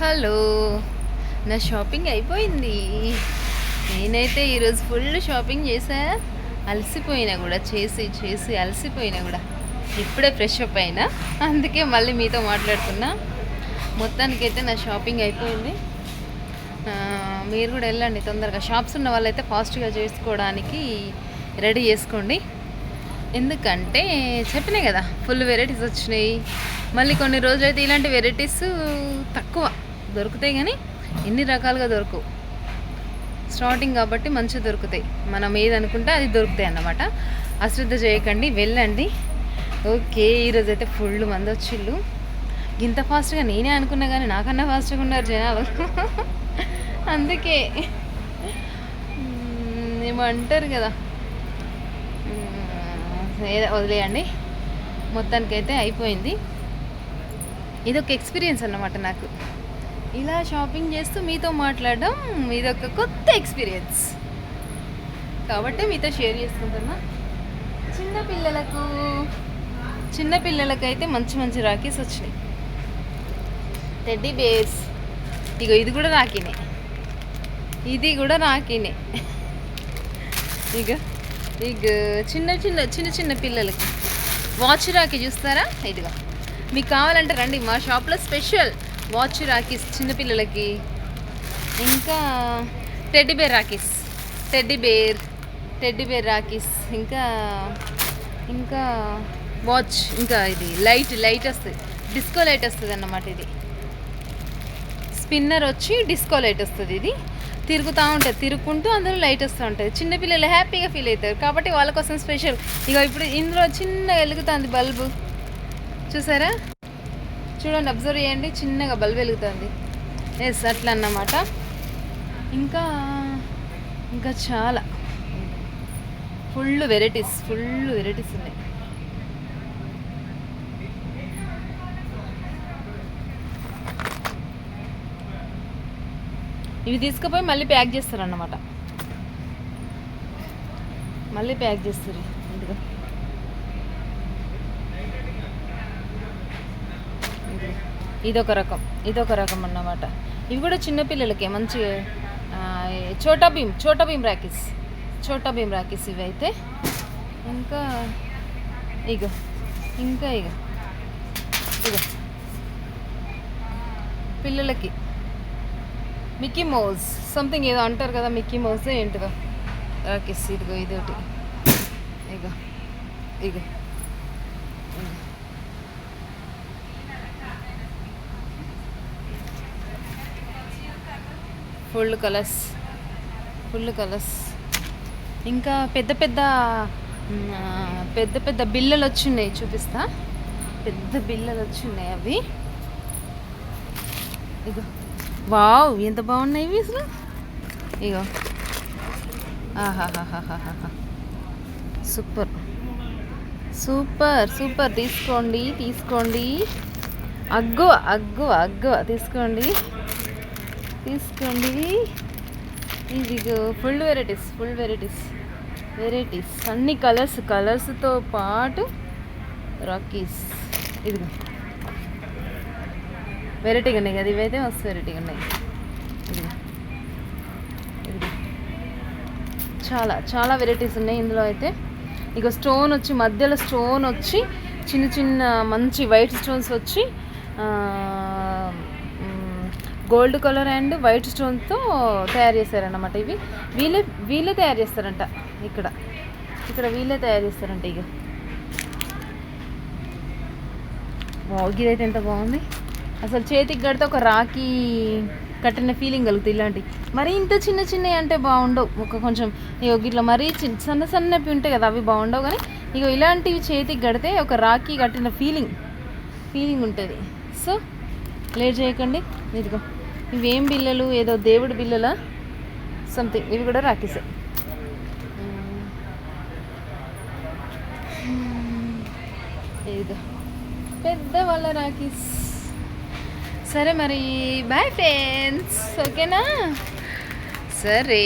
Hello. నా shopping అయిపోయింది. నేనైతే ఈరోజు ఫుల్ షాపింగ్ చేసా. అలసిపోయినా కూడా చేసి చేసి అలసిపోయినా కూడా. ఇప్పుడే ఫ్రెష్ అప్ అయినా. అందుకే మళ్ళీ మీతో మాట్లాడుతున్నా. మొత్తానికైతే నా షాపింగ్ అయిపోయింది. మీరు కూడా వెళ్ళండి తొందరగా. షాప్స్ ఉన్న వాళ్ళైతే ఫాస్ట్గా చేసుకోవడానికి రెడీ చేసుకోండి. ఎందుకంటే చెప్పినాయి కదా ఫుల్ వెరైటీస్ వచ్చినాయి. మళ్ళీ కొన్ని రోజులైతే ఇలాంటి వెరైటీస్ తక్కువ. దొరుకుతాయి కానీ ఎన్ని రకాలుగా దొరకవు. స్టార్టింగ్ కాబట్టి మంచిగా దొరుకుతాయి. మనం ఏది అనుకుంటే అది దొరుకుతాయి అన్నమాట. అశ్రద్ధ చేయకండి వెళ్ళండి. ఓకే ఈరోజు అయితే ఫుల్ మంది వచ్చిళ్ళు. ఇంత ఫాస్ట్గా నేనే అనుకున్నా కానీ నాకన్నా ఫాస్ట్గా ఉన్నారు జనాలు. అందుకే. ఏమంటారు ఏమో అంటారు కదా. ఏదో వదిలేయండి. మొత్తానికైతే అయిపోయింది. ఇది ఒక ఎక్స్పీరియన్స్ అన్నమాట నాకు. ఇలా షాపింగ్ చేస్తూ మీతో మాట్లాడడం ఇది ఒక కొత్త ఎక్స్పీరియన్స్ కాబట్టి మీతో షేర్ చేసుకుంటున్నా. చిన్నపిల్లలకు చిన్నపిల్లలకు అయితే మంచి మంచి రాఖీస్ వచ్చినాయి. టెడ్డీ బేర్స్ ఇగో ఇది కూడా రాఖీనే. ఇది కూడా రాఖీనే. ఇక ఇక చిన్న చిన్న చిన్న చిన్న పిల్లలకి. వాచ్ రాఖీ చూస్తారా? ఇదిగో. మీకు కావాలంటే రండి మా షాప్లో స్పెషల్ వాచ్ రాఖీస్ చిన్నపిల్లలకి ఇంకా teddy bear rakhis teddy bear rakhis ఇంకా ఇంకా వాచ్ ఇంకా ఇది లైట్ లైట్ వస్తుంది. డిస్కో లైట్ వస్తుంది అన్నమాట ఇది. స్పిన్నర్ వచ్చి డిస్కో లైట్ వస్తుంది ఇది. తిరుగుతూ ఉంటుంది. తిరుగుకుంటూ అందరూ లైట్ వస్తూ ఉంటుంది. చిన్నపిల్లలు హ్యాపీగా ఫీల్ అవుతారు. కాబట్టి వాళ్ళ కోసం స్పెషల్ ఇక ఇప్పుడు ఇందులో చిన్నగా వెలుగుతుంది బల్బు. చూసారా? చూడండి అబ్జర్వ్ చేయండి చిన్నగా బల్బ్ వెలుగుతుంది. ఎస్ అట్లా అన్నమాట. ఇంకా ఇంకా చాలా. ఫుల్ వెరైటీస్ ఫుల్ వెరైటీస్ ఉన్నాయి. ఇవి తీసుకుపోయి మళ్ళీ ప్యాక్ చేస్తారు అన్నమాట మళ్ళీ ప్యాక్ చేస్తారు ఇదిగో ఇదిగో. ఇదొక రకం ఇదొక రకం అన్నమాట. ఇవి కూడా చిన్నపిల్లలకే మంచి చోటా భీమ్ చోటా భీమ్ రాకీస్ చోటా భీమ్ రాకీస్ ఇవి అయితే ఇంకా ఇగో ఇంకా ఇగ ఇగో. పిల్లలకి. మిక్కీ మౌజ్ సంథింగ్ ఏదో అంటారు కదా మిక్కీ మౌజ్ ఏంటిదో. రాకేస్ ఇదిగో ఇది ఒకటి ఇగో ఇగో ఇగో. Full colours. Full colours. ఇంకా పెద్ద పెద్ద పెద్ద పెద్ద బిల్లలు వచ్చిన్నాయి చూపిస్తా. పెద్ద బిల్లలు వచ్చున్నాయి అవి. ఇగో. వావ్ ఎంత బాగున్నాయి ఇవి అసలు. ఇగో. ఆహాహాహాహాహా. సూపర్. Super super. తీసుకోండి తీసుకోండి. అగ్గువ అగ్గువ అగ్గువ. తీసుకోండి. తీసుకోండి. ఇదిగో full varieties full varieties varieties అన్ని కలర్స్ కలర్స్తో పాటు రాకీస్ ఇదిగో. వెరైటీగా ఉన్నాయి కదా ఇవైతే మస్తు వెరైటీగా ఉన్నాయి. చాలా చాలా వెరైటీస్ ఉన్నాయి ఇందులో అయితే. ఇక స్టోన్ వచ్చి మధ్యలో స్టోన్ వచ్చి చిన్న చిన్న మంచి వైట్ స్టోన్స్ వచ్చి గోల్డ్ కలర్ అండ్ వైట్ స్టోన్తో తయారు చేశారన్నమాట ఇవి. వీళ్ళే వీళ్ళే తయారు చేస్తారంట ఇక్కడ. ఇక్కడ వీళ్ళే తయారు చేస్తారంట ఇక ఇదైతే ఎంత బాగుంది. అసలు చేతికి కడితే ఒక రాఖీ కట్టిన ఫీలింగ్ కలుగుతుంది ఇలాంటివి మరీ ఇంత చిన్న చిన్నవి అంటే బాగుండవు. ఒక కొంచెం ఇగో ఇట్లా మరీ చిన్న సన్న సన్నవి ఉంటాయి కదా అవి బాగుండవు కానీ ఇగో ఇలాంటివి చేతికి కడితే ఒక రాఖీ కట్టిన ఫీలింగ్ ఫీలింగ్ ఉంటుంది. సో లేట్ చేయకండి. ఇదిగో. ఇవేం బిల్లలు ఏదో దేవుడి బిల్లలా సంథింగ్ ఇవి కూడా రాఖీసే. ఇదిగో పెద్ద వాళ్ళ రాఖీస్. సరే మరి. బాయ్ ఫ్రెండ్స్ ఓకేనా? సరే.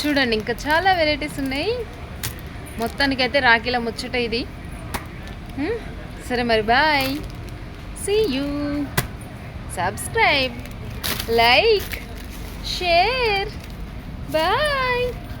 చూడండి ఇంకా చాలా వెరైటీస్ ఉన్నాయి. మొత్తానికైతే రాఖీల ముచ్చట ఇది. హ్మ్? సరే మరి bye see you subscribe, like, share. Bye.